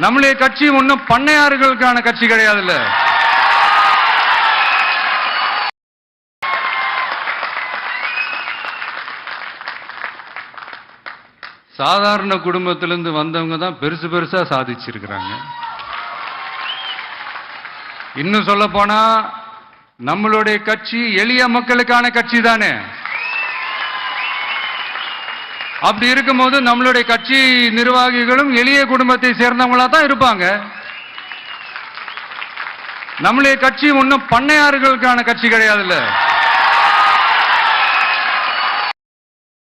நம்மளுடைய கட்சி ஒன்றும் பண்ணையாறுகளுக்கான கட்சி கிடையாதுல்ல. சாதாரண குடும்பத்திலிருந்து வந்தவங்க தான் பெருசு பெருசா சாதிச்சிருக்கிறாங்க. இன்னும் சொல்ல போனா நம்மளுடைய கட்சி எளிய மக்களுக்கான கட்சி தானே. அப்படி இருக்கும்போது நம்மளுடைய கட்சி நிர்வாகிகளும் எளிய குடும்பத்தை சேர்ந்தவங்களா தான் இருப்பாங்க. நம்மளுடைய கட்சி ஒன்றும் பண்ணையாறுகளுக்கான கட்சி கிடையாதுல்ல.